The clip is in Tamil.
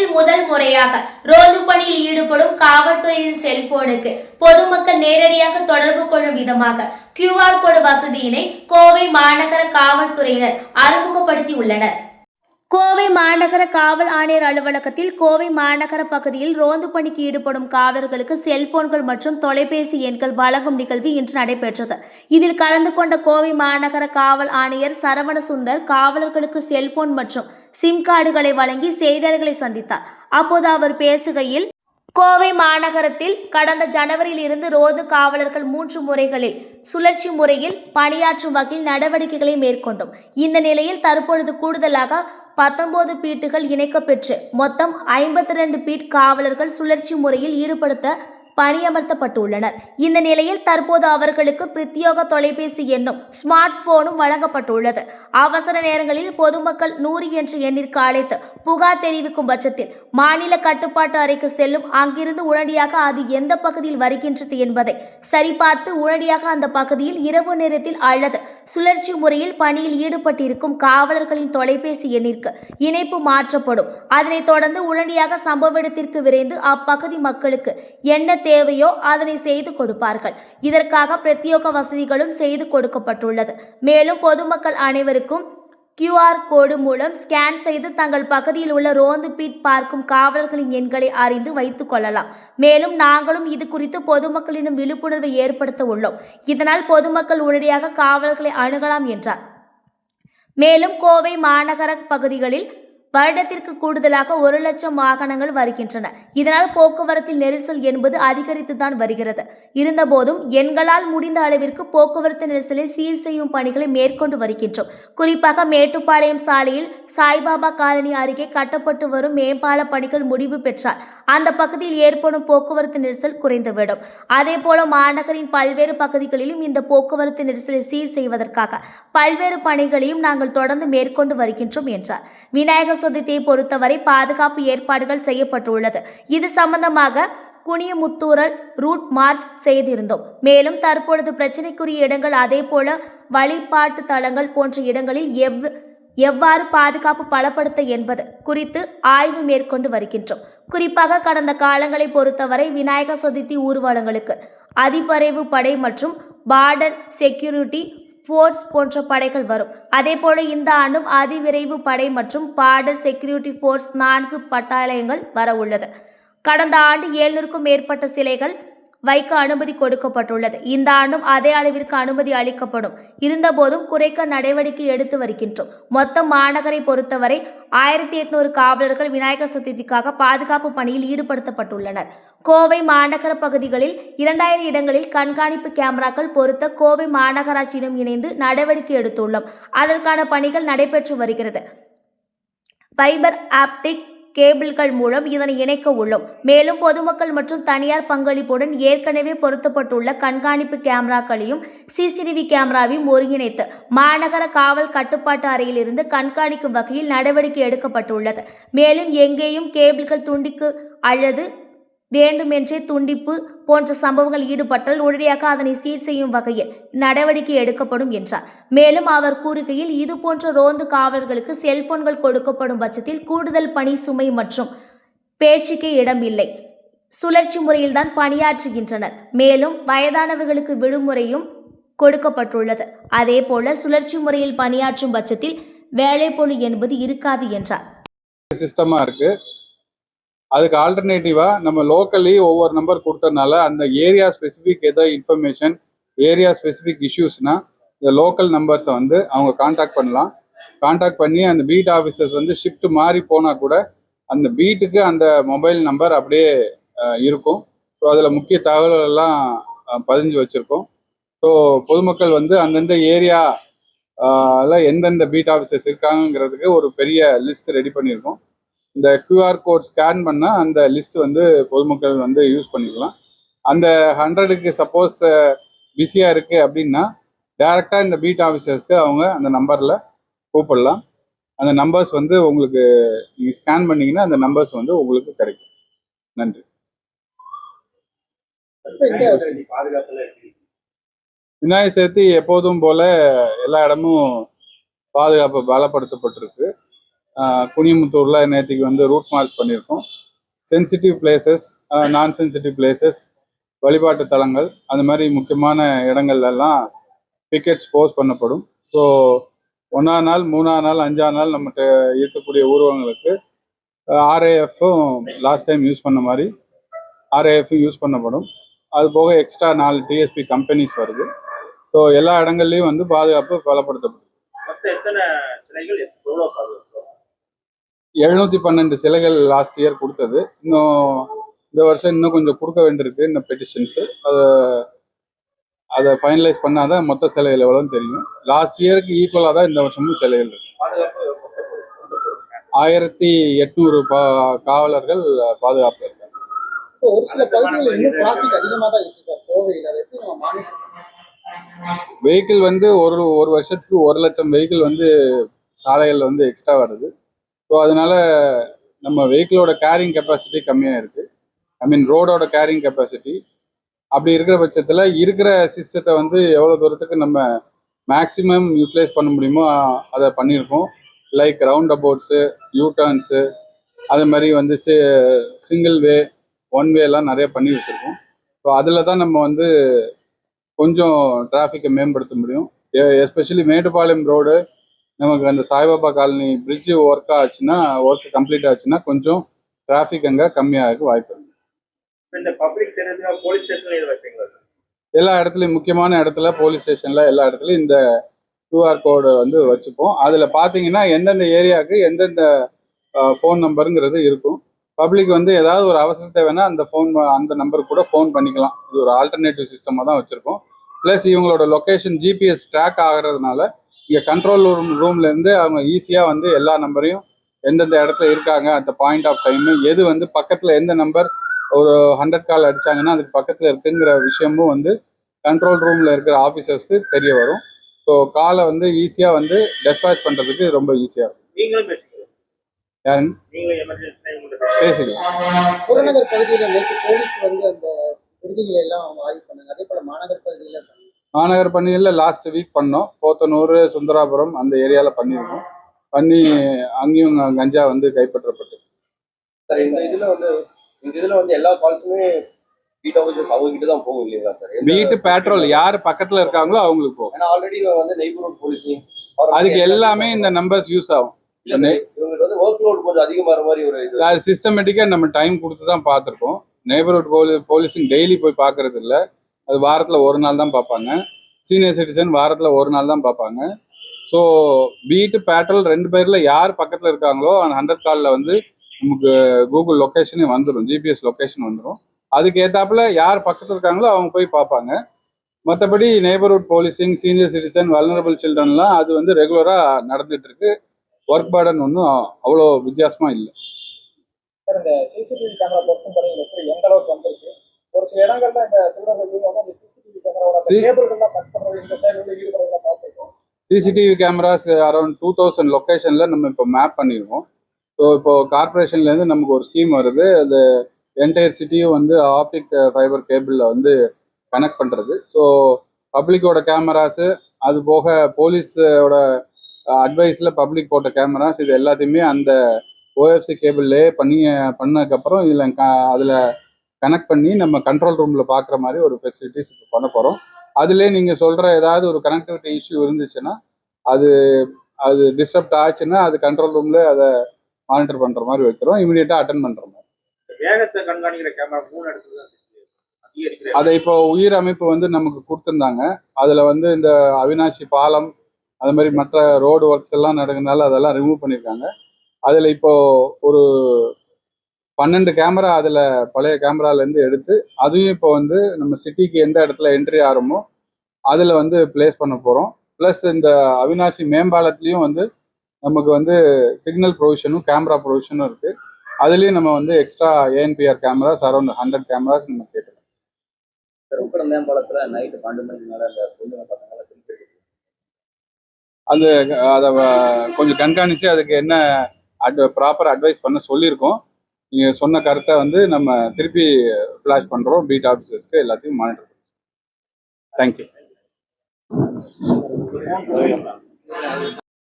தமிழகத்தில் முதல் முறையாக ரோந்து பணியில் ஈடுபடும் காவல்துறையின் செல்போனுக்கு பொதுமக்கள் நேரடியாக தொடர்பு கொள்ளும் விதமாக கியூஆர் கோடு வசதியினை கோவை மாநகர காவல்துறையினர் அறிமுகப்படுத்தி உள்ளனர் கோவை மாநகர காவல் ஆணையர் அலுவலகத்தில் கோவை மாநகர பகுதியில் ரோந்து பணிக்கு ஈடுபடும் காவலர்களுக்கு செல்போன்கள் மற்றும் தொலைபேசி எண்கள் வழங்கும் நிகழ்வு இன்று நடைபெற்றது. இதில் கலந்து கொண்ட கோவை மாநகர காவல் ஆணையர் சரவண சுந்தர் காவலர்களுக்கு செல்போன் மற்றும் சிம் கார்டுகளை வழங்கி செய்தியாளர்களை சந்தித்தார். அப்போது அவர் பேசுகையில் கோவை மாநகரத்தில் கடந்த ஜனவரியில் இருந்து ரோது காவலர்கள் மூன்று முறைகளில் சுழற்சி முறையில் பணியாற்றும் வகையில் நடவடிக்கைகளை மேற்கொண்டோம். இந்த நிலையில் தற்பொழுது கூடுதலாக பத்தொன்பது பீட்டுகள் இணைக்கப்பெற்று மொத்தம் ஐம்பத்தி ரெண்டு பீட் காவலர்கள் சுழற்சி முறையில் ஈடுபடுத்த பணியமர்த்தப்பட்டுள்ளனர். இந்த நிலையில் தற்போது அவர்களுக்கு பிரத்யோக தொலைபேசி எண்ணும் ஸ்மார்ட் போனும் வழங்கப்பட்டுள்ளது. அவசர நேரங்களில் பொதுமக்கள் நூறு என்ற எண்ணிற்கு அழைத்து புகார் தெரிவிக்கும் பட்சத்தில் மாநில கட்டுப்பாட்டு அறைக்கு செல்லும். அங்கிருந்து உடனடியாக அது எந்த பகுதியில் வருகின்றது என்பதை சரிபார்த்து உடனடியாக அந்த பகுதியில் இரவு நேரத்தில் அல்லது சுழற்சி முறையில் பணியில் ஈடுபட்டிருக்கும் காவலர்களின் தொலைபேசி எண்ணிற்கு இணைப்பு மாற்றப்படும். அதனைத் தொடர்ந்து உடனடியாக சம்பவ இடத்திற்கு விரைந்து அப்பகுதி மக்களுக்கு என்ன தேவையோ அதனை செய்து கொடுப்பார்கள். இதற்காக பிரத்யேக வசதிகளும் செய்து கொடுக்கப்பட்டுள்ளது. மேலும் பொதுமக்கள் அனைவருக்கும் கியூஆர் கோடு மூலம் ஸ்கேன் செய்து தங்கள் பகுதியில் உள்ள ரோந்து பீட் பார்க்கும் காவலர்களின் எண்களை அறிந்து வைத்துக் கொள்ளலாம். மேலும் நாங்களும் இது குறித்து பொதுமக்களிடம் விழிப்புணர்வை ஏற்படுத்த உள்ளோம். இதனால் பொதுமக்கள் உடனடியாக காவலர்களை அணுகலாம் என்றார். மேலும் கோவை மாநகர பகுதிகளில் வருடத்திற்கு கூடுதலாக ஒரு லட்சம் வாகனங்கள் வருகின்றன. இதனால் போக்குவரத்தில் நெரிசல் என்பது அதிகரித்துதான் வருகிறது. இருந்தபோதும் எண்களால் முடிந்த அளவிற்கு போக்குவரத்து நெரிசலை சீர் செய்யும் பணிகளை மேற்கொண்டு வருகின்றோம். குறிப்பாக மேட்டுப்பாளையம் சாலையில் சாய்பாபா காலனி அருகே கட்டப்பட்டு வரும் மேம்பால பணிகள் முடிவு பெற்றால் அந்த பகுதியில் ஏற்படும் போக்குவரத்து நெரிசல் குறைந்துவிடும். அதேபோல மாநகரின் பல்வேறு பகுதிகளிலும் இந்த போக்குவரத்து நெரிசலை சீர் செய்வதற்காக பல்வேறு பணிகளையும் நாங்கள் தொடர்ந்து மேற்கொண்டு வருகின்றோம் என்றார். விநாயகர் சதுர்த்தியை பொறுத்தவரை பாதுகாப்பு ஏற்பாடுகள் செய்யப்பட்டுள்ளது. இது சம்பந்தமாக குனியமுத்தூரல் ரூட் மார்ச் செய்திருந்தோம். மேலும் தற்பொழுது பிரச்சனைக்குரிய இடங்கள் அதேபோல வழிபாட்டு தலங்கள் போன்ற இடங்களில் எவ் எவ்வாறு பாதுகாப்பு பலப்படுத்த என்பது குறித்து ஆய்வு மேற்கொண்டு வருகின்றோம். குறிப்பாக கடந்த காலங்களை பொறுத்தவரை விநாயகர் சதுர்த்தி ஊர்வலங்களுக்கு அதிபரைவு படை மற்றும் பார்டர் செக்யூரிட்டி ஃபோர்ஸ் போன்ற படைகள் வரும். அதேபோல இந்த ஆண்டும் அதிவிரைவு படை மற்றும் பார்டர் செக்யூரிட்டி ஃபோர்ஸ் நான்கு பட்டாளயங்கள் வர உள்ளது. கடந்த ஆண்டு ஏழுநூறுக்கும் மேற்பட்ட சிலைகள் வைக்க அனுமதி கொடுக்கப்பட்டுள்ளது. இந்த ஆண்டும் அதே அளவிற்கு அனுமதி அளிக்கப்படும். இருந்தபோதும் குறைக்க நடவடிக்கை எடுத்து வருகின்றோம். மொத்தம் மாநகரை பொறுத்தவரை ஆயிரத்தி எட்நூறு காவலர்கள் விநாயகர் சதுர்த்திக்காக பாதுகாப்பு பணியில் ஈடுபடுத்தப்பட்டுள்ளனர். கோவை மாநகர பகுதிகளில் இரண்டாயிரம் இடங்களில் கண்காணிப்பு கேமராக்கள் பொருத்த கோவை மாநகராட்சியிடம் இணைந்து நடவடிக்கை எடுத்துள்ளோம். அதற்கான பணிகள் நடைபெற்று வருகிறது. ஃபைபர் ஆப்டிக் கேபிள்கள் மூலம் இதனை இணைக்க உள்ளோம். மேலும் பொதுமக்கள் மற்றும் தனியார் பங்களிப்புடன் ஏற்கனவே பொருத்தப்பட்டுள்ள கண்காணிப்பு கேமராக்களையும் சிசிடிவி கேமராவையும் ஒருங்கிணைத்து மாநகர காவல் கட்டுப்பாட்டு அறையிலிருந்து கண்காணிக்கும் வகையில் நடவடிக்கை எடுக்கப்பட்டுள்ளது. மேலும் எங்கேயும் கேபிள்கள் துண்டிக்கு அல்லது வேண்டுமென்றே துண்டிப்பு போன்ற சம்பவங்கள் ஈடுபட்டால் உடனடியாக அதனை சீர் செய்யும் வகையில் நடவடிக்கை எடுக்கப்படும் என்றார். மேலும் அவர் கூறுகையில் இது போன்ற ரோந்து காவலர்களுக்கு செல்போன்கள் கொடுக்கப்படும் பட்சத்தில் கூடுதல் பணி சுமை மற்றும் பேச்சுக்கே இடமில்லை. சுழற்சி முறையில்தான் பணியாற்றுகின்றனர். மேலும் வயதானவர்களுக்கு விடுமுறையும் கொடுக்கப்பட்டுள்ளது. அதேபோல சுழற்சி முறையில் பணியாற்றும் பட்சத்தில் வேலைப்பொழு என்பது இருக்காது என்றார். சிஸ்டமாக இருக்குது அதுக்கு ஆல்டர்னேட்டிவாக நம்ம லோக்கலி ஒவ்வொரு நம்பர் கொடுத்ததுனால அந்த ஏரியா ஸ்பெசிஃபிக் ஏதோ இன்ஃபர்மேஷன் ஏரியா ஸ்பெசிஃபிக் இஷ்யூஸ்னா இந்த லோக்கல் நம்பர்ஸை வந்து அவங்க காண்டாக்ட் பண்ணலாம். காண்டாக்ட் பண்ணி அந்த பீட் ஆஃபீஸர்ஸ் வந்து ஷிஃப்ட் மாறி போனால் கூட அந்த பீட்டுக்கு அந்த மொபைல் நம்பர் அப்படியே இருக்கும். ஸோ அதில் முக்கிய தகவல்கள் எல்லாம் பதிஞ்சு வச்சுருக்கோம். ஸோ பொதுமக்கள் வந்து அந்தந்த ஏரியா எந்தெந்த பீட் ஆஃபீஸர்ஸ் இருக்காங்கங்கிறதுக்கு ஒரு பெரிய லிஸ்ட் ரெடி பண்ணியிருக்கோம். இந்த கியூஆர் கோட் ஸ்கேன் பண்ணால் அந்த லிஸ்ட் வந்து பொதுமக்கள் வந்து யூஸ் பண்ணிக்கலாம். அந்த ஹண்ட்ரடுக்கு சப்போஸ் பிஸியாக இருக்குது அப்படின்னா டேரெக்டாக இந்த பீட் ஆஃபீஸர்ஸ்க்கு அவங்க அந்த நம்பரில் கூப்பிடலாம். அந்த நம்பர்ஸ் வந்து உங்களுக்கு நீங்கள் ஸ்கேன் பண்ணிங்கன்னா அந்த நம்பர்ஸ் வந்து உங்களுக்கு கிடைக்கும். நன்றி. விநாயகர் சதுர்த்தி எப்போதும் போல எல்லா இடமும் பாதுகாப்பு பலப்படுத்தப்பட்டிருக்கு. குனிமுத்தூரில் நேற்றுக்கு வந்து ரூட் மார்ச் பண்ணியிருக்கோம். Sensitive places non sensitive places வழிபாட்டு தலங்கள் அந்த மாதிரி முக்கியமான இடங்கள்லாம் பிக்கெட்ஸ் போஸ்ட் பண்ணப்படும். ஸோ ஒன்றாம் நாள் மூணாம் நாள் அஞ்சாம் நாள் நம்மகிட்ட இருக்கக்கூடிய ஊர்வலங்களுக்கு ஆர்ஏஎஃப்பும் லாஸ்ட் டைம் யூஸ் பண்ண மாதிரி ஆர்ஏஎஃப்பும் யூஸ் பண்ணப்படும். அது போக எக்ஸ்ட்ரா நாலு டிஎஸ்பி கம்பெனிஸ் வருது. ஸோ எல்லா இடங்கள்லையும் வந்து பாதுகாப்பு பலப்படுத்தப்படும். சிலைகள் எழுநூத்தி பன்னெண்டு சிலைகள் லாஸ்ட் இயர் கொடுத்தது. இன்னும் இந்த வருஷம் இன்னும் கொஞ்சம் கொடுக்க வேண்டியிருக்கு இந்த பெட்டிஷன்ஸு அதை அதை ஃபைனலைஸ் பண்ணாதான் மொத்த சிலைகள் எவ்வளோன்னு தெரியும். லாஸ்ட் இயருக்கு ஈக்குவலாக தான் இந்த வருஷமும் சிலைகள் இருக்கு. ஆயிரத்தி எட்நூறு பா காவலர்கள் பாதுகாப்பு இருக்காங்க. வெஹிக்கிள் வந்து ஒரு ஒரு வருஷத்துக்கு ஒரு லட்சம் வெஹிக்கிள் வந்து சாலைகளில் வந்து எக்ஸ்ட்ரா வருது. ஸோ அதனால நம்ம வெஹிக்கிளோட கேரிங் கெப்பாசிட்டி கம்மியாக இருக்குது ஐ மீன் ரோடோட கேரிங் கெப்பாசிட்டி அப்படி இருக்கிற பட்சத்தில் இருக்கிற சிஸ்டத்தை வந்து எவ்வளோ தூரத்துக்கு நம்ம மேக்ஸிமம் யூட்டிலைஸ் பண்ண முடியுமோ அதை பண்ணியிருக்கோம். லைக் ரவுண்ட் அபவுட்ஸு யூ அதே மாதிரி வந்து சி சிங்கிள் வே ஒன் வேலாம் நிறைய பண்ணி வச்சுருக்கோம். ஸோ அதில் தான் நம்ம வந்து கொஞ்சம் டிராஃபிக்கை மேம்படுத்த முடியும். எஸ்பெஷலி மேட்டுப்பாளையம் ரோடு நமக்கு அந்த சாய்பாபா காலனி பிரிட்ஜு ஒர்க் ஆச்சுன்னா ஒர்க் கம்ப்ளீட் ஆச்சுன்னா கொஞ்சம் டிராஃபிக் அங்கே கம்மியாக வாய்ப்பு இருக்கு. இந்த பப்ளிக் போலீஸ்? எல்லா இடத்துலையும் முக்கியமான இடத்துல போலீஸ் ஸ்டேஷனில் எல்லா இடத்துலையும் இந்த கியூஆர் கோடு வந்து வச்சுப்போம். அதில் பார்த்தீங்கன்னா எந்தெந்த ஏரியாவுக்கு எந்தெந்த ஃபோன் நம்பருங்கிறது இருக்கும். பப்ளிக் வந்து ஏதாவது ஒரு அவசர தேவைன்னா அந்த ஃபோன் அந்த நம்பருக்கு கூட ஃபோன் பண்ணிக்கலாம். இது ஒரு ஆல்டர்னேட்டிவ் சிஸ்டமாக தான் வச்சுருக்கோம். ப்ளஸ் இவங்களோட லொக்கேஷன் ஜிபிஎஸ் ட்ராக் ஆகிறதுனால இங்கே கண்ட்ரோல் ரூம் ரூம்லேருந்து அவங்க ஈஸியாக வந்து எல்லா நம்பரையும் எந்தெந்த இடத்துல இருக்காங்க அந்த பாயிண்ட் ஆஃப் டைமு எது வந்து பக்கத்தில் எந்த நம்பர் ஒரு ஹண்ட்ரட் கால் அடிச்சாங்கன்னா அதுக்கு பக்கத்தில் இருக்குங்கிற விஷயமும் வந்து கண்ட்ரோல் ரூமில் இருக்கிற ஆஃபீஸர்ஸ்க்கு தெரிய வரும். ஸோ காலை வந்து ஈஸியாக வந்து டெஸ்பாச் பண்ணுறதுக்கு ரொம்ப ஈஸியாக இருக்கும். யாருன்னு? பேசிக்கலாம். புறநகர் பகுதியில் போலீஸ் வந்து அந்த விடுதிகளை எல்லாம் அவங்க ஆய்வு பண்ணாங்க. அதே போல மாநகர் பகுதியில் மாநகர் பணியில் லாஸ்ட் வீக் பண்ணோம். போத்தனூர் சுந்தராபுரம் அந்த ஏரியாவில் பண்ணியிருக்கோம் பண்ணி அங்கேயும் கஞ்சா வந்து கைப்பற்றப்பட்டு. சார் இந்த இதுல வந்து இந்த இதுல வந்து எல்லா கால்ஸுமே பீட் ஆஃபீஸர்ஸ் அவங்க கிட்ட தான் போகும் இல்லைங்களா சார்? எந்த- வீட்டு பேட்ரோல் யார் பக்கத்தில் இருக்காங்களோ அவங்களுக்கு போகும். ஆல்ரெடி வந்து நெய்பர்ஹுட் போலீசிங் அதுக்கு எல்லாமே இந்த நம்பர்ஸ் யூஸ் ஆகும். அது சிஸ்டமேட்டிக்காக நம்ம டைம் கொடுத்து தான் பார்த்துருக்கோம். நெய்பர்ஹுட் போலி போலீஸிங் டெய்லி போய் பார்க்கறது இல்ல. அது வாரத்தில் ஒரு நாள் தான் பார்ப்பாங்க. சீனியர் சிட்டிசன் வாரத்தில் ஒரு நாள் தான் பார்ப்பாங்க. ஸோ பீட்டு பேட்ரோல் ரெண்டு பேரில் யார் பக்கத்தில் இருக்காங்களோ அந்த ஹண்ட்ரட் காலில் வந்து நமக்கு கூகுள் லொக்கேஷனே வந்துடும் ஜிபிஎஸ் லொக்கேஷன் வந்துடும் அதுக்கு யார் பக்கத்தில் இருக்காங்களோ அவங்க போய் பார்ப்பாங்க. மற்றபடி neighbourhood policing senior citizen vulnerable சில்ட்ரன்லாம் அது வந்து ரெகுலராக நடந்துட்டு இருக்கு ஒர்க் பேர்டன் ஒன்றும் அவ்வளோ வித்தியாசமாக இல்லை. சார் இந்த சிசிடிவி கேமரா பொருத்தும் எப்படி? எந்த அளவுக்கு வந்திருக்கு? ஒரு சில இடங்கள்ல இந்த திருடர்கள் வந்து அந்த சிசிடிவி கேமராவோட அந்த சி- கேபிள்கள்லாம் கட் பண்றது இந்த சைடு ஈடுபடுறதெல்லாம் பார்த்துருக்கோம். CCTV cameras around two thousand லொக்கேஷனில் நம்ம இப்போ மேப் பண்ணியிருக்கோம் ஸோ இப்போ கார்பரேஷன்லேருந்து நமக்கு ஒரு ஸ்கீம் வருது. அது என்டையர் சிட்டியும் வந்து ஆப்டிக் ஃபைபர் கேபிளில் வந்து கனெக்ட் பண்ணுறது ஸோ பப்ளிக்கோட கேமராஸு அது போக போலீஸோட அட்வைஸில் பப்ளிக் போட்ட கேமராஸ் இது எல்லாத்தையுமே அந்த ஓஎஃப்சி கேபிள்லே பண்ணி பண்ணதுக்கப்புறம் இதில் க அதில் கனெக்ட் பண்ணி நம்ம கண்ட்ரோல் ரூமில் பார்க்குற மாதிரி ஒரு ஃபெசிலிட்டிஸ் இப்போ பண்ண போகிறோம் அதிலே நீங்கள் சொல்கிற ஏதாவது ஒரு கனெக்டிவிட்டி இஷ்யூ இருந்துச்சுன்னா அது அது டிஸ்டர்ப்ட் ஆச்சுன்னா அது கண்ட்ரோல் ரூமில் அதை மானிட்டர் பண்ணுற மாதிரி வைக்கிறோம். இமீடியட்டாக அட்டன் பண்ணுற மாதிரி. வேகத்தை கண்காணிக்கிற கேமரா மூணு இடத்துல அதை இப்போ உயிர் அமைப்பு வந்து நமக்கு கொடுத்துருந்தாங்க. அதில் வந்து இந்த அவினாசி பாலம் அது மாதிரி மற்ற ரோடு ஒர்க்ஸ் எல்லாம் நடக்கிறதுனால அதெல்லாம் ரிமூவ் பண்ணியிருக்காங்க. அதில் இப்போ ஒரு பன்னெண்டு கேமரா அதில் பழைய கேமராலேருந்து எடுத்து அதையும் இப்போ வந்து நம்ம சிட்டிக்கு எந்த இடத்துல என்ட்ரி ஆகிறோமோ அதில் வந்து ப்ளேஸ் பண்ண போகிறோம் ப்ளஸ் இந்த அவினாசி மேம்பாலத்துலேயும் வந்து நமக்கு வந்து சிக்னல் ப்ரொவிஷனும் கேமரா ப்ரொவிஷனும் இருக்குது அதுலேயும் நம்ம வந்து extra ANPR cameras around hundred cameras நம்ம கேட்டு சார் உக்கடம் மேம்பாலத்துல நைட்டு பன்னெண்டு மணிக்கு மேல அந்த திருப்பி அது அதை கொஞ்சம் கண்காணித்து அதுக்கு என்ன அட் ப்ராப்பர் அட்வைஸ் பண்ண சொல்லியிருக்கோம். நீங்கள் சொன்ன கருத்தை வந்து நம்ம திருப்பி ஃப்ளாஷ் பண்ணுறோம் பீட் ஆஃபீஸர்ஸ்க்கு எல்லாத்தையும் மானிட்டர் பண்ணுறோம் தேங்க்யூ